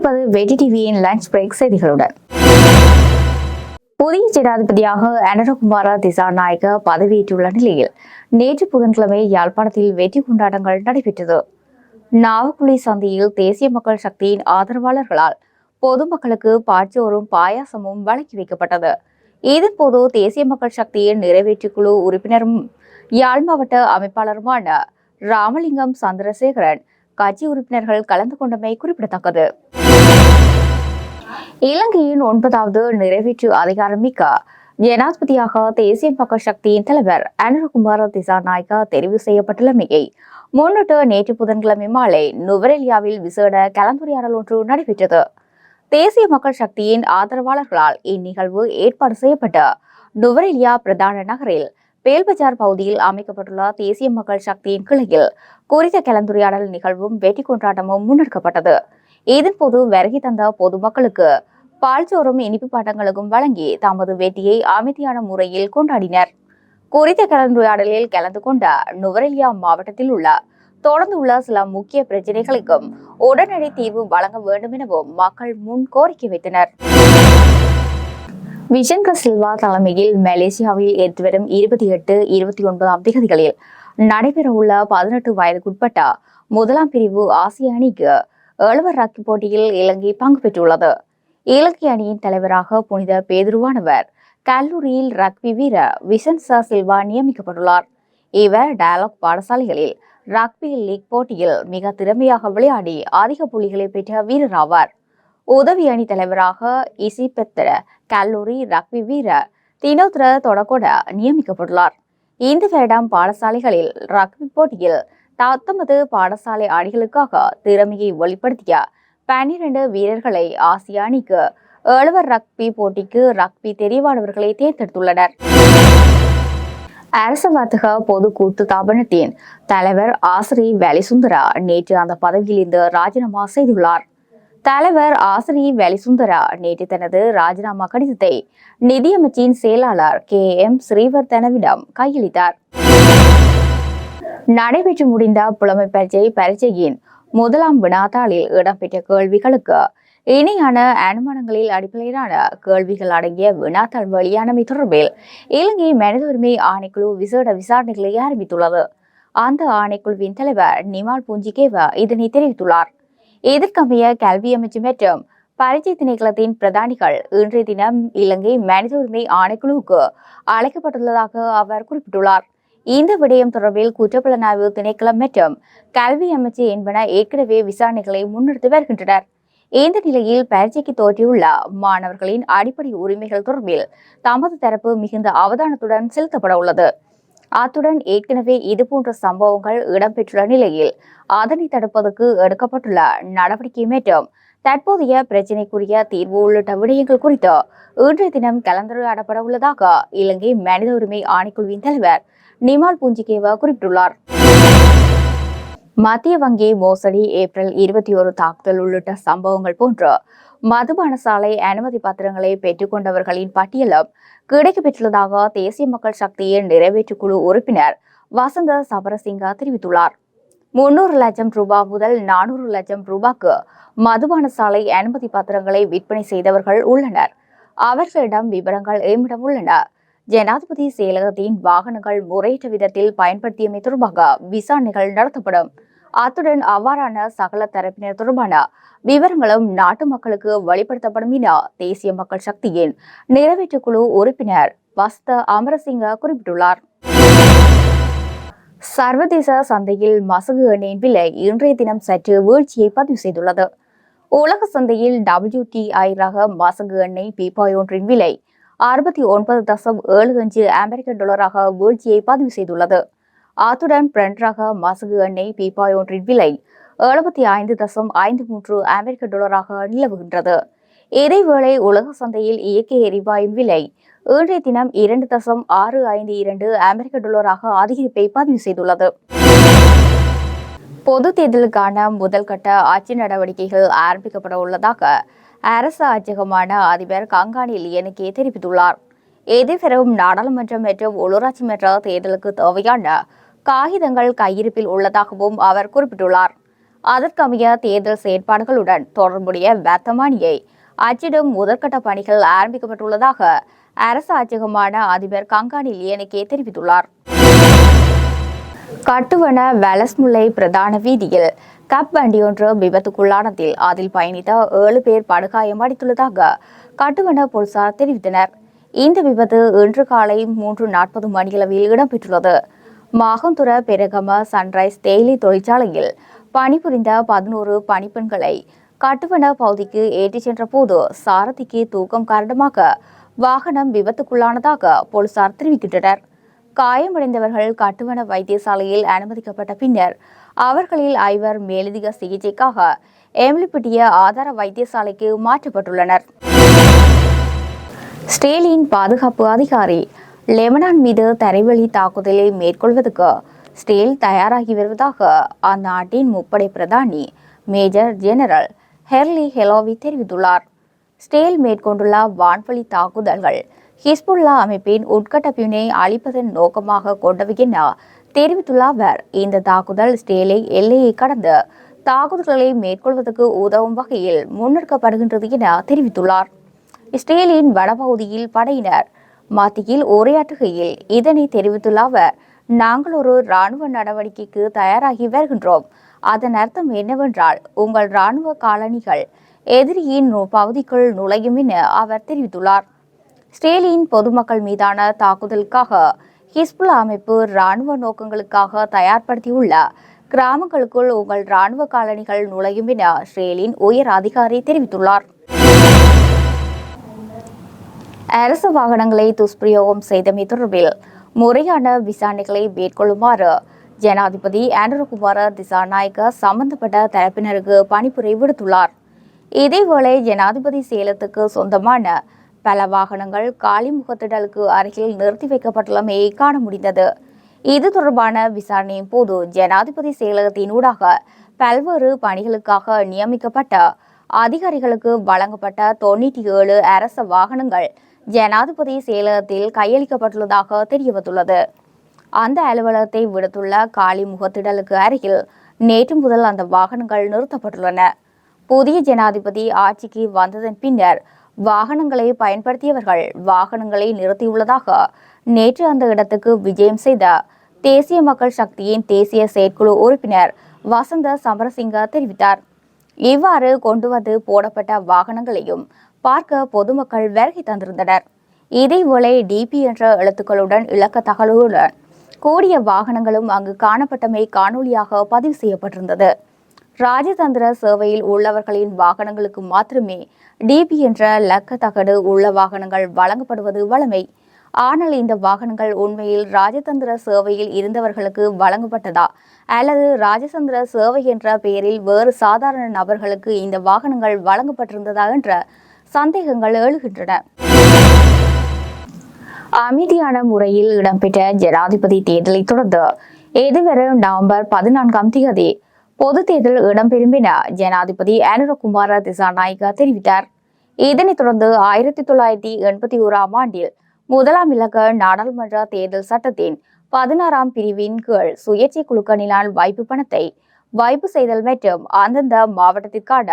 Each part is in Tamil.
இணைந்திருப்பது வெடி டிவியின் லஞ்ச் பிரேக் செய்திகளுடன். புதிய ஜனாதிபதியாக அனரகுமார திசாநாயக பதவியேற்றுள்ள நிலையில் நேற்று புதன்கிழமை யாழ்ப்பாணத்தில் வெற்றி கொண்டாட்டங்கள் நடைபெற்றது. நாவக்குழி சந்தையில் தேசிய மக்கள் சக்தியின் ஆதரவாளர்களால் பொதுமக்களுக்கு பாச்சோரும் பாயாசமும் வழங்கி வைக்கப்பட்டது. இதன்போது தேசிய மக்கள் சக்தியின் நிறைவேற்றுக்குழு உறுப்பினரும் யாழ் மாவட்ட அமைப்பாளருமான ராமலிங்கம் சந்திரசேகரன் கட்சி உறுப்பினர்கள் கலந்து கொண்டமை குறிப்பிடத்தக்கது. இலங்கையின் ஒன்பதாவது நிறைவேற்று அதிகாரமிக்க ஜனாதிபதியாக தேசிய மக்கள் சக்தியின் தலைவர் அனுரகுமார திசாநாயக்கா தெரிவு செய்யப்பட்டுள்ளமையை முன்னிட்டு நேற்று புதன்கிழமை மாலை நுவரெலியாவில் விசேட கலந்துரையாடல் ஒன்று நடைபெற்றது. தேசிய மக்கள் சக்தியின் ஆதரவாளர்களால் இந்நிகழ்வு ஏற்பாடு செய்யப்பட்டு நுவரெலியா பிரதான நகரில் பேல்பஜார் பகுதியில் அமைக்கப்பட்டுள்ள தேசிய மக்கள் சக்தியின் கிளையில் குறித்த கலந்துரையாடல் நிகழ்வும் வெற்றி கொண்டாட்டமும் முன்னெடுக்கப்பட்டது. இதன்போது வருகை தந்த பொதுமக்களுக்கு பால்சோறும் இனிப்பு பாட்டங்களுக்கும் வழங்கி தமது வேட்டியை அமைதியான முறையில் கொண்டாடினர். குறித்த கலந்துரையாடலில் கலந்து கொண்ட நுவரெலியா மாவட்டத்தில் உள்ள தொடர்ந்துள்ள சில முக்கிய பிரச்சினைகளுக்கும் உடனடி தீர்வு வழங்க வேண்டும் எனவும் மக்கள் முன் கோரிக்கை வைத்தனர். விஷங்க சில்வா தலைமையில் மலேசியாவில் ஏற்று வரும் இருபத்தி எட்டு இருபத்தி ஒன்பதாம் திகதிகளில் நடைபெறவுள்ள பதினெட்டு வயதுக்குட்பட்ட முதலாம் பிரிவு ஆசிய அணிக்கு ஏழுவர் ராக்கி போட்டியில் இலங்கை பங்கு பெற்றுள்ளது. இலங்கை அணியின் தலைவராக புனித பேதுருவானவர் கல்லூரியில் ரக்பி வீரர் விசன்சா சில்வா நியமிக்கப்பட்டுள்ளார். இவர் டயலாக் பாடசாலைகளில் ரக்பி லீக் போட்டியில் மிக திறமையாக விளையாடி அதிக புள்ளிகளை பெற்ற வீரர் ஆவார். உதவி அணி தலைவராக இசிபெத்திர கல்லூரி ரக்பி வீரர் தினோத்ர தொடக்கூட நியமிக்கப்பட்டுள்ளார். இந்த வருடம் பாடசாலைகளில் ரக்பி போட்டியில் தத்தமது பாடசாலை அணிகளுக்காக திறமையை வெளிப்படுத்திய பன்னிரண்டு வீரர்களை ஆசிய அணிக்கு ஏழுவர் ரக்பி போட்டிக்கு ரக்பி தெரிவானவர்களை தேர்ந்தெடுத்துள்ளனர். அரச வர்த்தக பொது கூட்டு தாபனத்தின் தலைவர் ஆசிரி வேலிசுந்தரா நேற்று அந்த பதவியிலிருந்து ராஜினாமா செய்துள்ளார். தலைவர் ஆசிரி வேலிசுந்தரா நேற்று தனது ராஜினாமா கடிதத்தை நிதியமைச்சின் செயலாளர் கே எம் ஸ்ரீவர்தனவிடம் கையளித்தார். நடைபெற்று முடிந்த புலமை பரீட்சை பரீட்சையின் முதலாம் வினாத்தாளில் இடம்பெற்ற கேள்விகளுக்கு இணையான அனுமானங்களில் அடிப்படையிலான கேள்விகள் அடங்கிய வினாத்தாள் வெளியானமை தொடர்பில் இலங்கை மனித உரிமை ஆணைக்குழு விசேட விசாரணைகளை ஆரம்பித்துள்ளது. அந்த ஆணைக்குழுவின் தலைவர் நிமால் பூஞ்சிகேவா இதனை தெரிவித்துள்ளார். இதற்கமைய கல்வி அமைச்சு மற்றும் பரீட்சை திணைக்களத்தின் பிரதானிகள் இன்றைய தினம் இலங்கை மனித உரிமை ஆணைக்குழுவுக்கு அழைக்கப்பட்டுள்ளதாக அவர் குறிப்பிட்டுள்ளார். இந்த விடயம் தொடர்பில் குற்றப்புலனாய்வு திணைக்களம் மற்றும் கல்வி அமைச்சு என்பன ஏற்கனவே விசாரணைகளை முன்னெடுத்து வருகின்றனர். இந்த நிலையில் பரீட்சைக்கு தோற்றியுள்ள மாணவர்களின் அடிப்படை உரிமைகள் தொடர்பில் தமது தரப்பு மிகுந்த அவதானத்துடன் செலுத்தப்பட உள்ளது. அத்துடன் ஏற்கனவே இதுபோன்ற சம்பவங்கள் இடம்பெற்றுள்ள நிலையில் அதனை தடுப்பதற்கு எடுக்கப்பட்டுள்ள நடவடிக்கை மற்றும் தற்போதைய பிரச்சினைக்குரிய தீர்வு உள்ளிட்ட விடயங்கள் குறித்து இன்றைய தினம் கலந்துரையாடப்பட உள்ளதாக இலங்கை மனித உரிமை ஆணைக்குழுவின் தலைவர் நிமால் பூஞ்சிகேவா குறிப்பிட்டுள்ளார். மத்திய வங்கி மோசடி ஏப்ரல் இருபத்தி ஒரு தாக்குதல் உள்ளிட்ட சம்பவங்கள் போன்று மதுபான சாலை அனுமதி பத்திரங்களை பெற்றுக்கொண்டவர்களின் பட்டியலும் கிடைக்கப்பெற்றுள்ளதாக தேசிய மக்கள் சக்தியின் நிறைவேற்றுக்குழு உறுப்பினர் வசந்த சபரசிங்கா தெரிவித்துள்ளார். முன்னூறு லட்சம் ரூபாய் முதல் நானூறு லட்சம் ரூபாய்க்கு மதுபான சாலை அனுமதி பத்திரங்களை விற்பனை செய்தவர்கள் உள்ளனர். அவர்களிடம் விவரங்கள் எம்மிடம் உள்ளன. ஜனாதிபதி செயலகத்தின் வாகனங்கள் முறையற்ற விதத்தில் பயன்படுத்தியமை தொடர்பாக விசாரணைகள் நடத்தப்படும். அத்துடன் அவ்வாறான சகல தரப்பினர் தொடர்பான விவரங்களும் நாட்டு மக்களுக்கு வெளிப்படுத்தப்படும் என தேசிய மக்கள் சக்தியின் நிறைவேற்றுக்குழு உறுப்பினர் வஸ்த அமரசிங்க குறிப்பிட்டுள்ளார். சர்வதேச சந்தையில் மசகு எண்ணெயின் விலை இன்றைய தினம் சற்று வீழ்ச்சியை பதிவு செய்துள்ளது. உலக சந்தையில் WTI ரக மசகு எண்ணெய் பீப்பாய் ஒன்றின் விலை அறுபத்தி ஒன்பது தசம் ஏழு அஞ்சு அமெரிக்க டாலராக வீழ்ச்சியை பதிவு செய்துள்ளது. அத்துடன் பிரெண்ட் ரக மசகு எண்ணெய் பீப்பாய் ஒன்றின் விலை எழுபத்தி ஐந்து தசம் ஐந்து மூன்று அமெரிக்க டாலராக நிலவுகின்றது. இதேவேளை உலக சந்தையில் இயற்கை எரிவாயின் விலை இன்றைய தினம் இரண்டு தசம் ஆறு ஐந்து இரண்டு அமெரிக்க டாலராக அதிகரிப்பை பதிவு செய்துள்ளது. பொது தேர்தலுக்கான முதல் கட்ட ஆட்சி நடவடிக்கைகள் ஆரம்பிக்கப்பட உள்ளதாக அரசு அச்சகமான அதிபர் கங்காணி லியனுக்கே தெரிவித்துள்ளார். எதிர்வரும் நாடாளுமன்றம் மற்றும் உள்ளூராட்சி மன்ற தேர்தலுக்கு தேவையான காகிதங்கள் கையிருப்பில் உள்ளதாகவும் அவர் குறிப்பிட்டுள்ளார். அதற்கமைய தேர்தல் செயற்பாடுகளுடன் தொடர்புடைய வர்த்தமானியை அச்சிடும் முதற்கட்ட பணிகள் ஆரம்பிக்கப்பட்டுள்ளதாக அரசு அச்சகமான அதிபர் கங்காணி லியனுக்கே தெரிவித்துள்ளார். கட்டுவன வலஸ்முல்லை பிரதான வீதியில் கப் வண்டியொன்று விபத்துக்குள்ளானதில் அதில் பயணித்த ஏழு பேர் படுகாயமடைந்துள்ளதாக கட்டுவன போலீசார் தெரிவித்தனர். இந்த விபத்து இன்று காலை மூன்று நாற்பது மணியளவில் இடம்பெற்றுள்ளது. மாகந்துர பெருகம சன்ரைஸ் தேயிலை தொழிற்சாலையில் பணிபுரிந்த பதினோரு பணிப்பெண்களை கட்டுவன பகுதிக்கு ஏற்றிச் சென்ற போது சாரதிக்கு தூக்கம் காரணமாக வாகனம் விபத்துக்குள்ளானதாக போலீசார் தெரிவிக்கின்றனர். காயமடைந்தவர்கள் கட்டுவன வைத்தியசாலையில் அனுமதிக்கப்பட்ட பின்னர் அவர்களில் ஐவர் மேலதிக சிகிச்சைக்காக எம்லிப்பிட்டிய ஆதார வைத்தியசாலைக்கு மாற்றப்பட்டுள்ளனர். ஸ்டேலின் பாதுகாப்பு அதிகாரி லெபனான் மீது தரைவழி தாக்குதலை மேற்கொள்வதற்கு ஸ்டேல் தயாராகி வருவதாக அந்நாட்டின் முப்படை பிரதானி மேஜர் ஜெனரல் ஹெர்லி ஹெலோவி தெரிவித்துள்ளார். ஸ்டேல் மேற்கொண்டுள்ள வான்வழி தாக்குதல்கள் ஹிஸ்புல்லா அமைப்பின் உட்கட்டப்பினை அழிப்பதன் நோக்கமாக கொண்டவை என தெரிவித்துள்ள அவர் இந்த தாக்குதல் ஸ்டேலை எல்லையை கடந்து தாக்குதல்களை மேற்கொள்வதற்கு உதவும் வகையில் முன்னெடுக்கப்படுகின்றது என தெரிவித்துள்ளார். இஸ்ரேலின் வடபகுதியில் படையினர் மத்தியில் உரையாற்றுகையில் இதனை தெரிவித்துள்ள அவர் நாங்கள் ஒரு இராணுவ நடவடிக்கைக்கு தயாராகி வருகின்றோம். அதன் அர்த்தம் என்னவென்றால் உங்கள் இராணுவ காலணிகள் எதிரியின் பகுதிக்குள் நுழையும் என அவர் தெரிவித்துள்ளார். ஸ்டேலின் பொதுமக்கள் மீதான தாக்குதலுக்காக ஹிஸ்புல்லா அமைப்பு இராணுவ நோக்கங்களுக்காக தயார்படுத்தியுள்ள கிராமங்களுக்குள் உங்கள் இராணுவ காலணிகள் நுழையும் என ஸ்ரேலின் உயர் அதிகாரி தெரிவித்துள்ளார். அரசு வாகனங்களை துஷ்பிரயோகம் செய்தமை தொடர்பில் முறையான விசாரணைகளை மேற்கொள்ளுமாறு ஜனாதிபதி ஆண்டர்குமார திசாநாயக்க சம்பந்தப்பட்ட தரப்பினருக்கு பணிப்புரை விடுத்துள்ளார். இதேவேளை ஜனாதிபதி சேலத்துக்கு சொந்தமான பல வாகனங்கள் காலிமுகத்திடலுக்கு அருகில் நிறுத்தி வைக்கப்பட்டுள்ளமையை காண முடிந்தது. இது தொடர்பான விசாரணையின் போது ஜனாதிபதி செயலகத்தினூடாக பல்வேறு பணிகளுக்காக நியமிக்கப்பட்ட அதிகாரிகளுக்கு வழங்கப்பட்ட தொண்ணூற்றி ஏழு அரச வாகனங்கள் ஜனாதிபதி செயலகத்தில் கையளிக்கப்பட்டுள்ளதாக தெரியவந்துள்ளது. அந்த அலுவலகத்தை விடுத்துள்ள காலி முகத்திடலுக்கு அருகில் நேற்று முதல் அந்த வாகனங்கள் நிறுத்தப்பட்டுள்ளன. புதிய ஜனாதிபதி ஆட்சிக்கு வந்ததன் பின்னர் வாகனங்களை பயன்படுத்தியவர்கள் வாகனங்களை நிறுத்தியுள்ளதாக நேற்று அந்த இடத்துக்கு விஜயம் செய்த தேசிய மக்கள் சக்தியின் தேசிய செயற்குழு உறுப்பினர் வசந்த சமரசிங்க தெரிவித்தார். இவ்வாறு கொண்டு வந்து போடப்பட்ட வாகனங்களையும் பார்க்க பொதுமக்கள் வருகை தந்திருந்தனர். இதேவேளை டிபி என்ற எழுத்துக்களுடன் இலக்க தகவலுடன் கூடிய வாகனங்களும் அங்கு காணப்பட்டமை காணொளியாக பதிவு செய்யப்பட்டிருந்தது. ராஜதந்திர சேவையில் உள்ளவர்களின் வாகனங்களுக்கு மாத்திரமே டிபி என்ற லக்க தகடு உள்ள வாகனங்கள் வழங்கப்படுவது வழமை. ஆனால் இந்த வாகனங்கள் உண்மையில் ராஜதந்திர சேவையில் இருந்தவர்களுக்கு வழங்கப்பட்டதா? அல்லது ராஜதந்திர சேவை என்ற பெயரில் வேறு சாதாரண நபர்களுக்கு இந்த வாகனங்கள் வழங்கப்பட்டிருந்ததா என்ற சந்தேகங்கள் எழுகின்றன. அமைதியான முறையில் இடம்பெற்ற ஜனாதிபதி தேர்தலை தொடர்ந்து எதிர்வரும் நவம்பர் பதினான்காம் தேதி பொது தேர்தல் இடம்பெறும் என ஜனாதிபதி அனுரகுமார திசாநாயக்க தெரிவித்தார் இதனைத் தொடர்ந்து ஆயிரத்தி தொள்ளாயிரத்தி எண்பத்தி ஓராம் ஆண்டில் முதலாம் இலக்க நாடாளுமன்ற தேர்தல் சட்டத்தின் பதினாறாம் பிரிவின் கீழ் சுயேட்சை குழுக்களினால் வாய்ப்பு பணத்தை வாய்ப்பு செய்தல் மற்றும் அந்தந்த மாவட்டத்திற்கான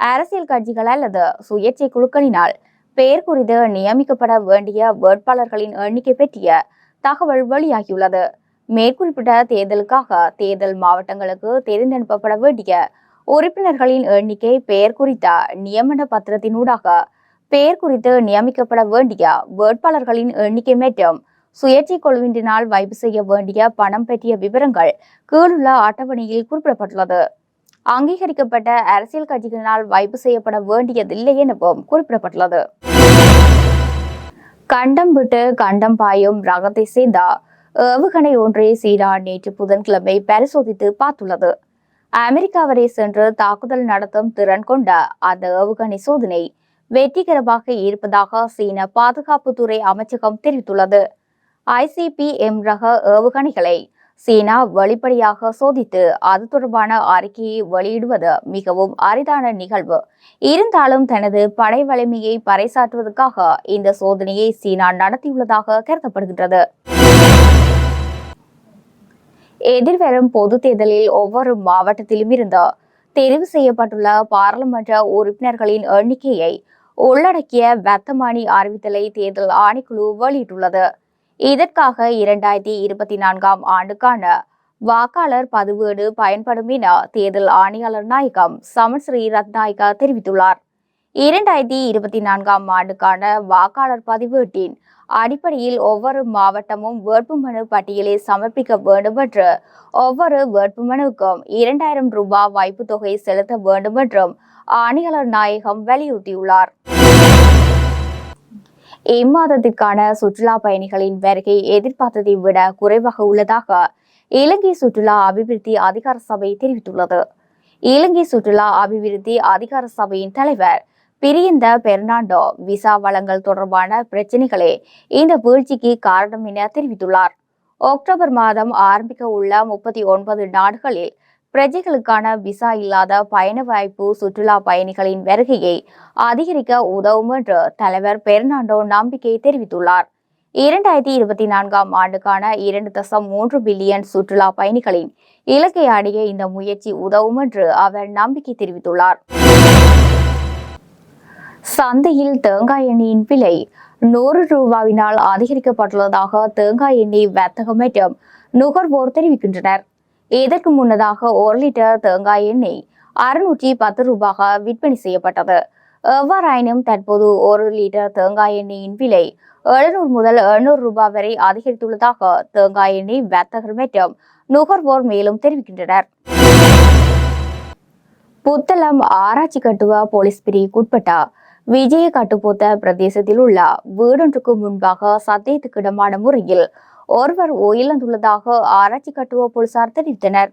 அரசியல் கட்சிகள் அல்லது சுயேட்சை குழுக்களினால் பெயர் குறித்து நியமிக்கப்பட வேண்டிய வேட்பாளர்களின் எண்ணிக்கை பற்றிய தகவல் வெளியாகியுள்ளது மேற்குறிப்பிட்ட தேர்தலுக்காக தேர்தல் மாவட்டங்களுக்கு தெரிந்தனுப்பப்பட வேண்டிய உறுப்பினர்களின் எண்ணிக்கை பெயர் குறித்த நியமன பத்திரத்தினூடாக பெயர் குறித்து நியமிக்கப்பட வேண்டிய வேட்பாளர்களின் எண்ணிக்கை மற்றும் சுயேட்சை குழுவினால் வைப்பு செய்ய வேண்டிய பணம் பற்றிய விவரங்கள் கீழுள்ள அட்டவணையில் குறிப்பிடப்பட்டுள்ளது. அங்கீகரிக்கப்பட்ட அரசியல் கட்சிகளினால் வைப்பு செய்யப்பட வேண்டியதில்லை எனவும் குறிப்பிடப்பட்டுள்ளது. கண்டம் விட்டு கண்டம் பாயும் ரகத்தை சேர்ந்த ஏவுகணை ஒன்றை சீனா நேற்று புதன்கிழமை பரிசோதித்து பார்த்துள்ளது. அமெரிக்கா வரை சென்று தாக்குதல் நடத்தும் திறன் கொண்ட அந்த ஏவுகணை சோதனை வெற்றிகரமாக இருப்பதாக சீன பாதுகாப்புத்துறை அமைச்சகம் தெரிவித்துள்ளது. ஐசிபிஎம் ரக ஏவுகணைகளை சீனா வெளிப்படையாக சோதித்து அது தொடர்பான அறிக்கையை வெளியிடுவது மிகவும் அரிதான நிகழ்வு. இருந்தாலும் தனது படை வலிமையை பறைசாற்றுவதற்காக இந்த சோதனையை சீனா நடத்தியுள்ளதாக கருதப்படுகின்றது. எதிர்வரும் பொது தேர்தலில் ஒவ்வொரு மாவட்டத்திலும் இருந்து தெரிவு செய்யப்பட்டுள்ள பாராளுமன்ற உறுப்பினர்களின் எண்ணிக்கையை உள்ளடக்கிய வர்த்தமானி அறிவித்தலை தேர்தல் ஆணைக்குழு வெளியிட்டுள்ளது. இதற்காக இரண்டாயிரத்தி இருபத்தி நான்காம் ஆண்டுக்கான வாக்காளர் பதிவேடு பயன்படும் என தேர்தல் ஆணையாளர் நாயகம் சமன் ஸ்ரீ ரத்நாயகா தெரிவித்துள்ளார். இரண்டாயிரத்தி இருபத்தி நான்காம் ஆண்டுக்கான வாக்காளர் பதிவேட்டின் அடிப்படையில் ஒவ்வொரு மாவட்டமும் வேட்புமனு பட்டியலை சமர்ப்பிக்க வேண்டும் என்று ஒவ்வொரு வேட்புமனுக்கும் இரண்டாயிரம் ரூபாய் வைப்புத் தொகை செலுத்த வேண்டும் என்றும் ஆணையாளர் நாயகம் வலியுறுத்தியுள்ளார். இம்மாதத்திற்கான சுற்றுலா பயணிகளின் வருகை எதிர்பார்த்ததை விட குறைவாக உள்ளதாக இலங்கை சுற்றுலா அபிவிருத்தி அதிகார சபை தெரிவித்துள்ளது. இலங்கை சுற்றுலா அபிவிருத்தி அதிகார சபையின் தலைவர் பிரிந்த பெர்னாண்டோ விசா வழங்கல் தொடர்பான பிரச்சினைகளே இந்த வீழ்ச்சிக்கு காரணம் என தெரிவித்துள்ளார். அக்டோபர் மாதம் ஆரம்பிக்க உள்ள முப்பத்தி ஒன்பது நாடுகளில் பிரஜைகளுக்கான விசா இல்லாத பயண வாய்ப்பு சுற்றுலா பயணிகளின் வருகையை அதிகரிக்க உதவும் என்று தலைவர் பெர்னாண்டோ நம்பிக்கை தெரிவித்துள்ளார். இரண்டாயிரத்தி இருபத்தி நான்காம் ஆண்டுக்கான இரண்டு தசம் மூன்று பில்லியன் சுற்றுலா பயணிகளின் இலக்கை அடைய இந்த முயற்சி உதவும் என்று அவர் நம்பிக்கை தெரிவித்துள்ளார். சந்தையில் தேங்காய் எண்ணெயின் விலை நூறு ரூபாவினால் அதிகரிக்கப்பட்டுள்ளதாக தேங்காய் எண்ணெய் வர்த்தக மற்றும் நுகர்வோர் தெரிவிக்கின்றனர். இதற்கு முன்னதாக ஒரு லிட்டர் தேங்காய் எண்ணெய் அறுநூற்றி பத்து ரூபாக விற்பனை செய்யப்பட்டது. எவ்வாறாயினும் தற்போது ஒரு லிட்டர் தேங்காய் எண்ணெயின் விலை எழுநூறு முதல் எழுநூறு ரூபாய் வரை அதிகரித்துள்ளதாக தேங்காய் எண்ணெய் வர்த்தகர் மற்றும் நுகர்வோர் மேலும் தெரிவிக்கின்றனர். புத்தளம் ஆராய்ச்சி கட்டுவ போலீஸ் பிரிவுக்குட்பட்ட விஜய கட்டுப்போத்த பிரதேசத்தில் உள்ள வீடொன்றுக்கு முன்பாக சந்தேகத்துக்கிடமான முறையில் ஒருவர் உயிரிழந்துள்ளதாக ஆராய்ச்சி கட்டுவ போலீசார் தெரிவித்தனர்.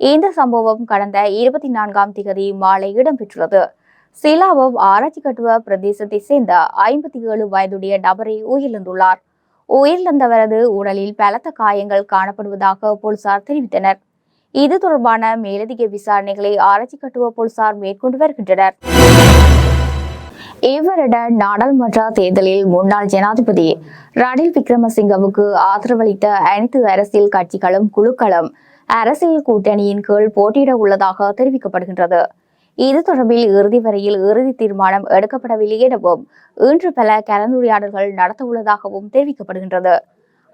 இந்த சம்பவம் கடந்த இருபத்தி நான்காம் திகதி மாலை இடம்பெற்றுள்ளது. சிலாவம் ஆராய்ச்சி கட்டுவ பிரதேசத்தை சேர்ந்த ஐம்பத்தி ஏழு வயதுடைய நபரை உயிரிழந்துள்ளார். உயிரிழந்தவரது உடலில் பலத்த காயங்கள் காணப்படுவதாக போலீசார் தெரிவித்தனர். இது தொடர்பான மேலதிக விசாரணைகளை ஆராய்ச்சி கட்டுவ போலீசார் மேற்கொண்டு வருகின்றனர். இவ்வருட நாடாளுமன்ற தேர்தலில் முன்னாள் ஜனாதிபதி ரணில் விக்ரமசிங்கவுக்கு ஆதரவளித்த அனைத்து அரசியல் கட்சிகளும் குழுக்களும் அரசியல் கூட்டணியின் கீழ் போட்டியிட உள்ளதாக தெரிவிக்கப்படுகின்றது. இது தொடர்பில் இறுதி வரையில் இறுதி தீர்மானம் எடுக்கப்படவில்லை எனவும் இன்று பல கலந்துரையாடல்கள் நடத்த உள்ளதாகவும் தெரிவிக்கப்படுகின்றது.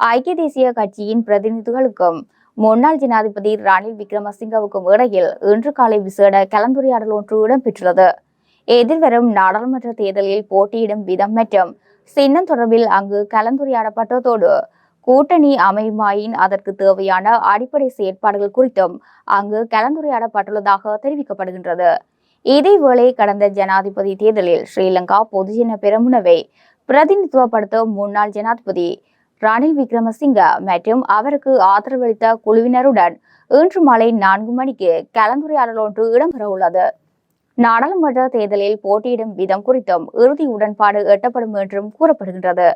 ஐக்கிய தேசிய கட்சியின் பிரதிநிதிகளுக்கும் முன்னாள் ஜனாதிபதி ரணில் விக்ரமசிங்கவுக்கும் இடையில் இன்று காலை விசேட கலந்துரையாடல் ஒன்று இடம்பெற்றுள்ளது. எதிர்வரும் நாடாளுமன்ற தேர்தலில் போட்டியிடும் விதம் மற்றும் சின்னம் தொடர்பில் அங்கு கலந்துரையாடப்பட்டதோடு கூட்டணி அமையுமாயின் அதற்கு தேவையான அடிப்படை செயற்பாடுகள் குறித்தும் அங்கு கலந்துரையாடப்பட்டுள்ளதாக தெரிவிக்கப்படுகின்றது. இதேவேளை கடந்த ஜனாதிபதி தேர்தலில் ஸ்ரீலங்கா பொதுஜன பெரமுனவை பிரதிநிதித்துவப்படுத்தும் முன்னாள் ஜனாதிபதி ரணில் விக்ரமசிங்க மற்றும் அவருக்கு ஆதரவளித்த குழுவினருடன் இன்று மாலை நான்கு மணிக்கு கலந்துரையாடல் ஒன்று இடம்பெற உள்ளது நாடாளுமன்ற தேர்தலில் போட்டியிடும் விதம் குறித்தும் இறுதி உடன்பாடு எட்டப்படும் என்றும் கூறப்படுகின்றது.